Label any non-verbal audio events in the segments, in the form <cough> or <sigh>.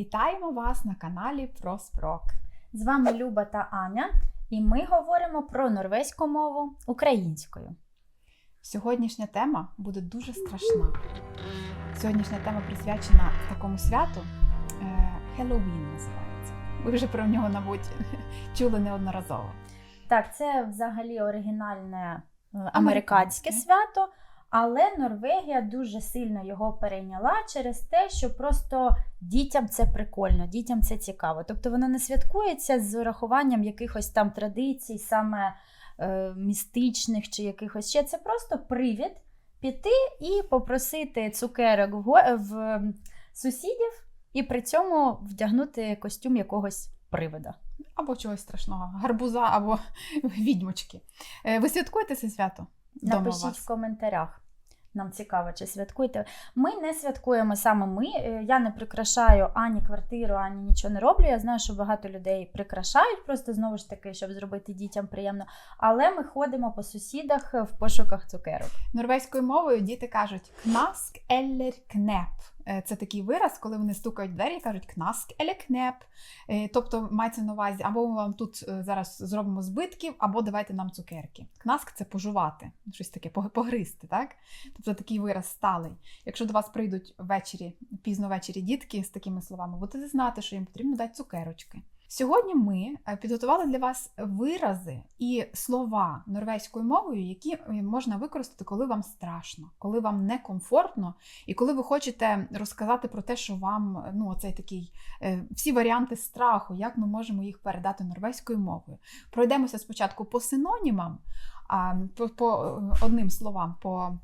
Вітаємо вас на каналі Проспрок. З вами Люба та Аня, і ми говоримо про норвезьку мову українською. Сьогоднішня тема буде дуже страшна. Сьогоднішня тема присвячена такому святу е, Хеллоуін називається. Ви вже про нього, мабуть, <laughs> чули неодноразово. Так, це взагалі оригінальне е, американське Американське. свято, але Норвегія дуже сильно його перейняла через те, що просто дітям це прикольно, дітям це цікаво. Тобто воно не святкується з урахуванням якихось там традицій, саме е, містичних чи якихось ще. Це просто привід піти і попросити цукерок в, в сусідів, і при цьому вдягнути костюм якогось привида. Або чогось страшного, гарбуза або <laughs> відьмочки. Е, ви святкуєте це свято? Дома Напишіть вас? в коментарях. Нам цікаво, чи святкуєте. Ми не святкуємо саме ми. Е, Я не прикрашаю ані квартиру, ані нічого не роблю. Я знаю, що багато людей прикрашають, просто знову ж таки, щоб зробити дітям приємно. Але ми ходимо по сусідах в пошуках цукерок. Норвезькою мовою діти кажуть кнаск eller knep. Е, Це такий вираз, коли вони стукають в двері і кажуть кнаск елекнеп. Е, Тобто мається на увазі, або ми вам тут е, зараз зробимо збитків, або давайте нам цукерки. Кнаск це пожувати, щось таке, погризти, так? Тобто такий вираз сталий. Якщо до вас прийдуть ввечері, пізно ввечері дітки з такими словами, будете знати, що їм потрібно дати цукерочки. Сьогодні ми е, підготували для вас вирази і слова норвезькою мовою, які е, можна використати, коли вам страшно, коли вам некомфортно, і коли ви хочете розказати про те, що вам е, ну оцей такий всі варіанти страху, як ми можемо їх передати норвезькою мовою. Пройдемося спочатку по синонімам, а по, по одним словам, по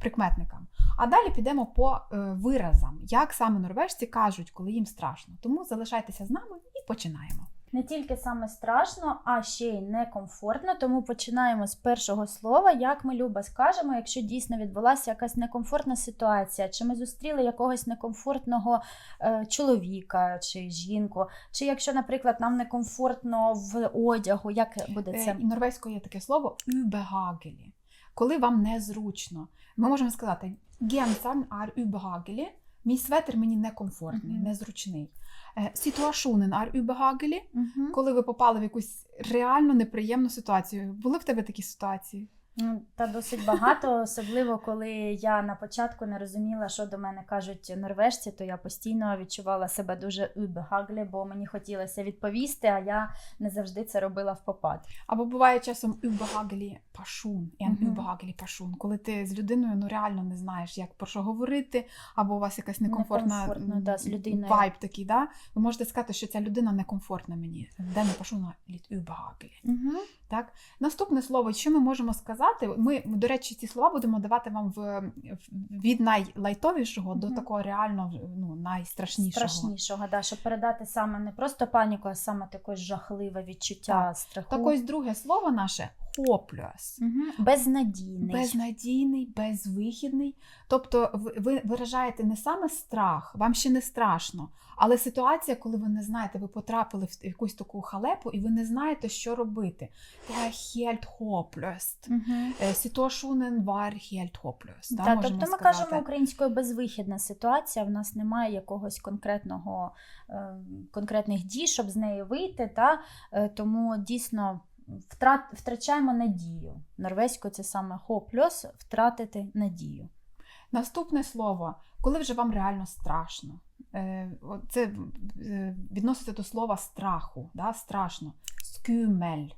прикметникам. А далі підемо по виразам, як саме норвежці кажуть, коли їм страшно. Тому залишайтеся з нами починаємо. Не тільки саме страшно, а ще й некомфортно. Тому починаємо з першого слова. Як ми Люба скажемо, якщо дійсно відбулася якась некомфортна ситуація, чи ми зустріли якогось некомфортного е, чоловіка чи жінку, чи якщо, наприклад, нам некомфортно в одягу, як буде Е, це? І норвезькою є таке слово «ubehagelig», коли вам незручно. Ми можемо сказати «Genseren er ubehagelig», мій светр мені некомфортний, Мгм. незручний. Сітуашунен ар ubehagelig», коли ви попали в якусь реально неприємну ситуацію. Були в тебе такі ситуації? Ну, Та досить багато, <laughs> особливо коли я на початку не розуміла, що до мене кажуть норвежці, то я постійно відчувала себе дуже убегаглі, бо мені хотілося відповісти, а я не завжди це робила в попад. Або буває часом «ubehagelig person», «en Мгм. ubehagelig коли ти з людиною ну реально не знаєш, як про що говорити, або у вас якась некомфортна Некомфортно, да, з людиною. вайб такий, да? ви можете сказати, що ця людина некомфортна мені. Дена person litt ubehagelig. Угу. Так? Наступне слово, що ми можемо сказати? Ми, до речі, ці слова будемо давати вам в, від найлайтовішого до такого реально ну, найстрашнішого. Страшнішого, да, щоб передати саме не просто паніку, а саме таке жахливе відчуття страху. Так ось друге слово наше hopeless. Угу. Безнадійний. Безнадійний, безвихідний. Тобто ви, ви виражаєте не саме страх, вам ще не страшно, але ситуація, коли ви не знаєте, ви потрапили в якусь таку халепу і ви не знаєте, що робити. Helt håpløst. Угу. Е, håpløs. Да, Так, можемо тобто ми сказати. кажемо українською безвихідна ситуація. В нас немає якогось конкретного е, конкретних дій, щоб з неї вийти. Та е, тому дійсно втрат, втрачаємо надію. Норвезькою це саме хоплюс втратити надію. Наступне слово, коли вже вам реально страшно. Е, Це е, відноситься до слова страху, да? страшно. Скюмель.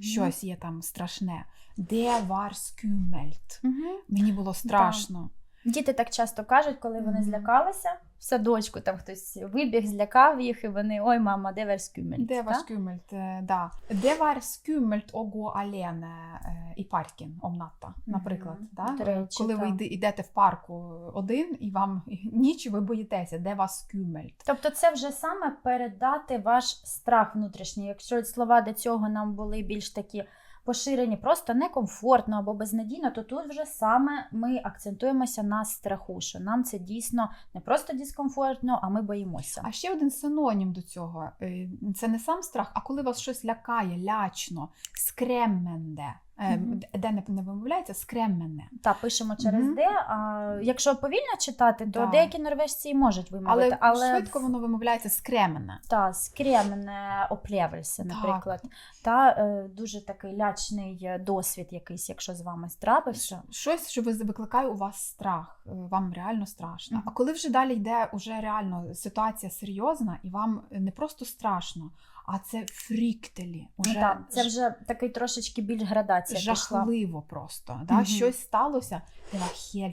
Щось є там страшне. Var skummelt. Мгм. Мені було страшно. Діти так часто кажуть, коли вони злякалися в садочку, там хтось вибіг, злякав їх, і вони ой, мама, де верскюмель. Det var skummelt, eh, да. Det var skummelt å gå alene eh, i parken om natta, наприклад. Да? Речі, Коли ви так. йде- йдете в парку один і вам <laughs> ніч, ви боїтеся, де вас skummelt. Тобто, це вже саме передати ваш страх внутрішній. Якщо слова до цього нам були більш такі поширені, просто некомфортно або безнадійно, то тут вже саме ми акцентуємося на страху, що нам це дійсно не просто дискомфортно, а ми боїмося. А ще один синонім до цього: е, це не сам страх, а коли вас щось лякає, лячно, скремменде. Е, Мгм. Де не, не вимовляється, скремене. Та пишемо через Мгм. Д. А якщо повільно читати, то Так. деякі норвежці можуть вимовити. Але, швидко воно вимовляється скремене. та скремене оплєвельсе, Так. наприклад. Та е, дуже такий лячний е, досвід якийсь, якщо з вами трапився. Щось, що ви- викликає у вас страх, е, вам реально страшно. Мгм. А коли вже далі йде уже реально ситуація серйозна, і вам не просто страшно, а це фріктелі. Ну, Уже так, це вже такий трошечки більш градація пішла. жахливо просто. Да? Мгм. Щось сталося. En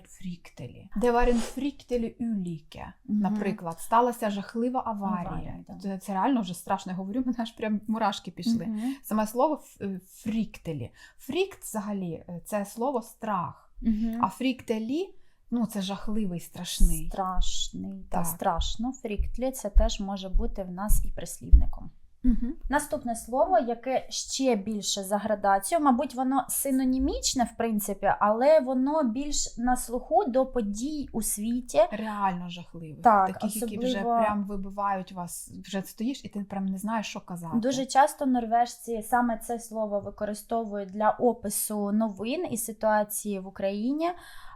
fryktelig ulykke. Мгм. Наприклад, сталася жахлива аварія. Аварія, це, це реально вже страшно. Я говорю, <laughs> мене аж прям мурашки пішли. Мгм. Саме слово е, фріктелі. Фрікт взагалі е, це слово страх. Мгм. А фріктелі ну це жахливий, страшний. Страшний та страшно. Фріктлі це теж може бути в нас і прислівником. Угу. Наступне слово, яке ще більше за градацією, мабуть, воно синонімічне, в принципі, але воно більш на слуху до подій у світі. Реально жахливий. Так, Таких, які вже прям вибивають вас, вже стоїш, і ти прям не знаєш, що казати. Дуже часто норвежці саме це слово використовують для опису новин і ситуації в Україні.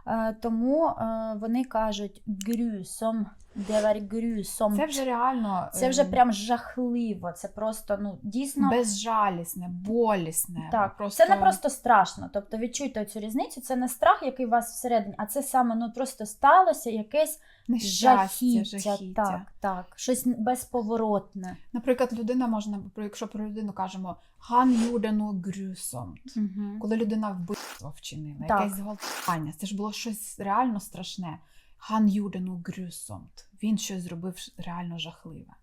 Е, Тому е, вони кажуть грюсом, девер грюсом. Це вже реально Це вже е, прям жахливо. Це просто ну дійсно безжалісне, болісне. Так, просто... це не просто страшно. Тобто відчуйте цю різницю. Це не страх, який у вас всередині, а це саме ну просто сталося якесь нещастя, жахіття. жахіття. Так, так, щось безповоротне. Наприклад, людина можна, якщо про людину кажемо «Han gjorde något grusomt», Угу. коли людина вбивство вчинила, Так. якесь зґвалтування, це ж було щось реально страшне. «Han gjorde något grusomt». Він щось зробив реально жахливе.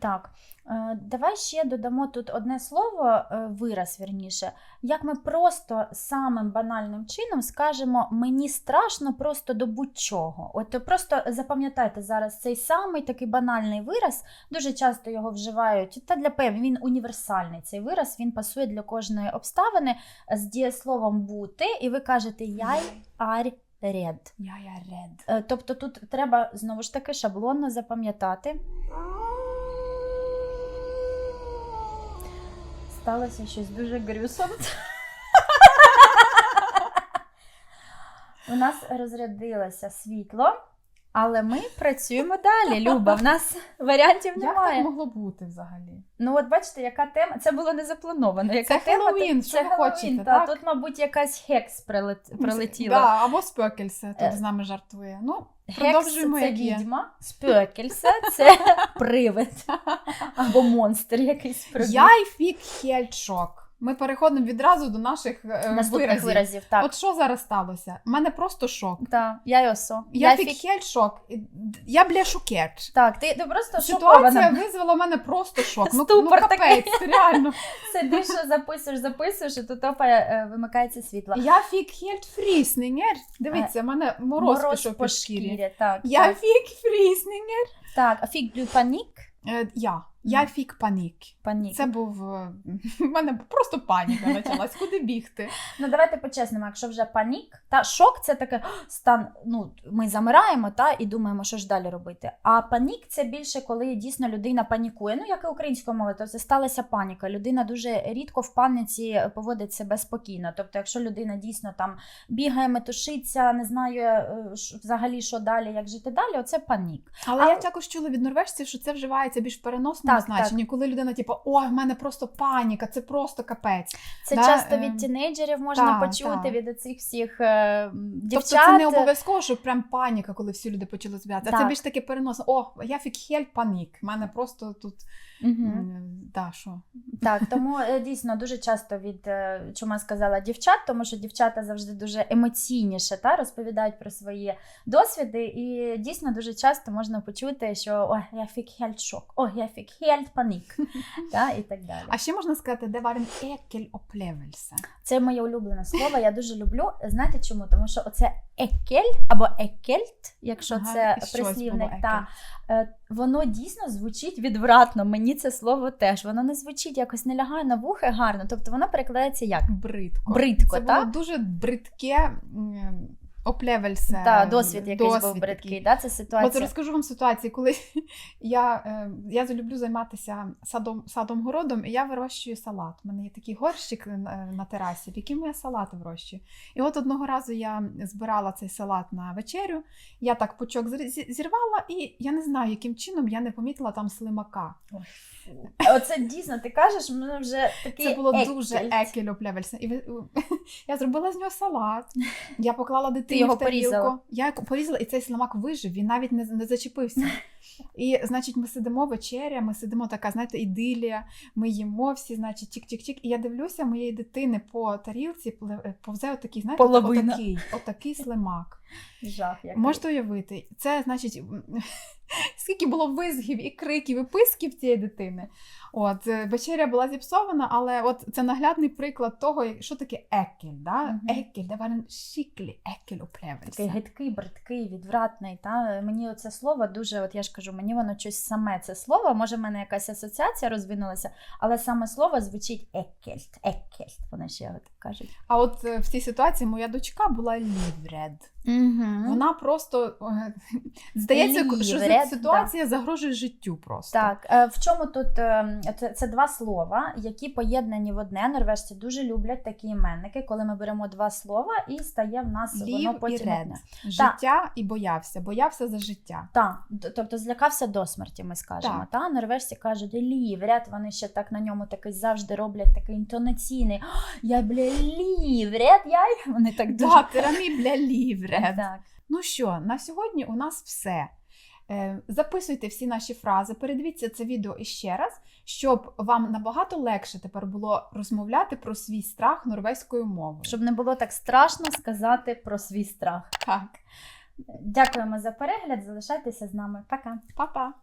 Так, е, давай ще додамо тут одне слово, е, вираз вірніше, як ми просто самим банальним чином скажемо мені страшно просто до будь-чого. От просто запам'ятайте зараз цей самий такий банальний вираз. Дуже часто його вживають. Та для певні він універсальний. Цей вираз він пасує для кожної обставини з дієсловом бути, і ви кажете яй ар ред. Я я ред. Тобто тут треба знову ж таки шаблонно запам'ятати. Сталося щось дуже грюсом. <laughs> У нас розрядилося світло, але ми працюємо далі. Люба, в нас варіантів Як так могло бути взагалі? Ну, от бачите, яка тема. Це було не заплановано. Яка Це тема, Хеллоуін, це що ви Хеллоуін, хочете, та, так? Тут, мабуть, якась хекс прилет... прилетіла. Да, або Спекельсе тут з нами жартує. Ну, Гекс продовжуємо, це як є. відьма, спекельса це <laughs> привид або монстр якийсь привид. Я й фік хельчок. Ми переходимо відразу до наших е, Наступних виразів. виразів. так. От що зараз сталося? У мене просто шок. Та, я й осо. Я, Я фік фік- хельчок. Я бля шокерч. Так, ти, ти просто Ситуація шокована. визвала в мене просто шок. Ну, Ступор ну капець, реально. <laughs> Сидиш, що записуєш, записуєш, і тут опа, е, вимикається світло. Я фік хельт фріснingер. Дивіться, в мене мороз, пішов по шкірі. Так, Я так. фік фріснingер. так. А фік дю панік? Е, я. Я фік панік. Панік. Це був е, <laughs> в мене просто паніка почалась. Куди бігти? Ну давайте по-чесному, якщо вже панік, та шок це таке стан. Ну ми замираємо та і думаємо, що ж далі робити. А панік це більше коли дійсно людина панікує. Ну як і українською мовою, то це сталася паніка. Людина дуже рідко в паніці поводить себе спокійно. Тобто, якщо людина дійсно там бігає, метушиться, не знає е, взагалі, що далі, як жити далі, оце панік. Але А- я також чула від норвежців, що це вживається більш в переносному Так, значенні, коли людина, типу, ой, в мене просто паніка, це просто капець. Це Да, часто е, від тінейджерів можна та, почути та. від цих всіх е, дівчат. Тобто це не обов'язково, що прям паніка, коли всі люди почали збиратися. А це більш таке переносно. О, я фік хель панік. В мене просто тут м, да, що. Так, тому е, дійсно дуже часто від е, чому я сказала дівчат, тому що дівчата завжди дуже емоційніше та розповідають про свої досвіди, і дійсно дуже часто можна почути, що ой, я фік хельт шок, ой, я фік хельт панік, та, і так далі. А ще можна сказати, де варен екель оплевельсе. Це моє улюблене слово. Я дуже люблю. Знаєте чому? Тому що оце екель або екельт, якщо Ага, це прислівник, та е, воно дійсно звучить відвратно. Мені це слово теж. Воно не звучить якось не лягає на вухи гарно. Тобто воно перекладається як Бридко. бридко, Це було так? дуже бридке оплевельсе. Та, досвід якийсь був бридкий. Да? Це От розкажу вам ситуацію, коли <laughs> я, е, я люблю займатися садом, садом городом, і я вирощую салат. У мене є такий горщик е, на терасі, в якому я салати вирощую. І от одного разу я збирала цей салат на вечерю, я так пучок зірвала, і я не знаю, яким чином я не помітила там слимака. Оце дійсно, ти кажеш, мене вже такий Це було екель. дуже екель оплевельсе. І <laughs> я зробила з нього салат. Я поклала дитині його порізала? Я його порізала, і цей слимак вижив, він навіть не, не зачепився. <laughs> І, значить, ми сидимо вечеря, ми сидимо така, знаєте, ідилія, ми їмо всі, значить, тік-чик-чік. І я дивлюся, моєї дитини по тарілці повзе отакий, знаєте, Половина. отакий, отакий слимак. Жах. як Можете уявити, це значить, <laughs> скільки було визгів і криків, і писків цієї дитини. От е, вечеря була зіпсована, але от це наглядний приклад того, що таке екель. Да? Мгм. Екель, де варен шиклі, екель Такий гидкий, бридкий, відвратний. Та? Мені це слово дуже, от я ж кажу, мені воно щось саме це слово, може в мене якась асоціація розвинулася, але саме слово звучить екельт, екельт, вони ще так кажуть. А от е, в цій ситуації моя дочка була лівред. Угу. Вона просто е, <laughs> здається, що Лівред, ситуація загрожує життю просто. Так, е, в чому тут е, це, це два слова, які поєднані в одне. Норвежці дуже люблять такі іменники, коли ми беремо два слова і стає в нас Лів воно і потім ред. одне. Життя і боявся. Боявся за життя. Так, тобто злякався до смерті, ми скажемо. Так. Та норвежці кажуть лівряд, вони ще так на ньому такий завжди роблять такий інтонаційний. «О, Я бля лівряд, я й-» вони так дуже Да, тирамі бля лівред. так. Ну що, на сьогодні у нас все. Е, Записуйте всі наші фрази, передивіться це відео іще раз, щоб вам набагато легше тепер було розмовляти про свій страх норвезькою мовою. Щоб не було так страшно сказати про свій страх. Так, Дякуємо за перегляд. Залишайтеся з нами. Пока. па-па!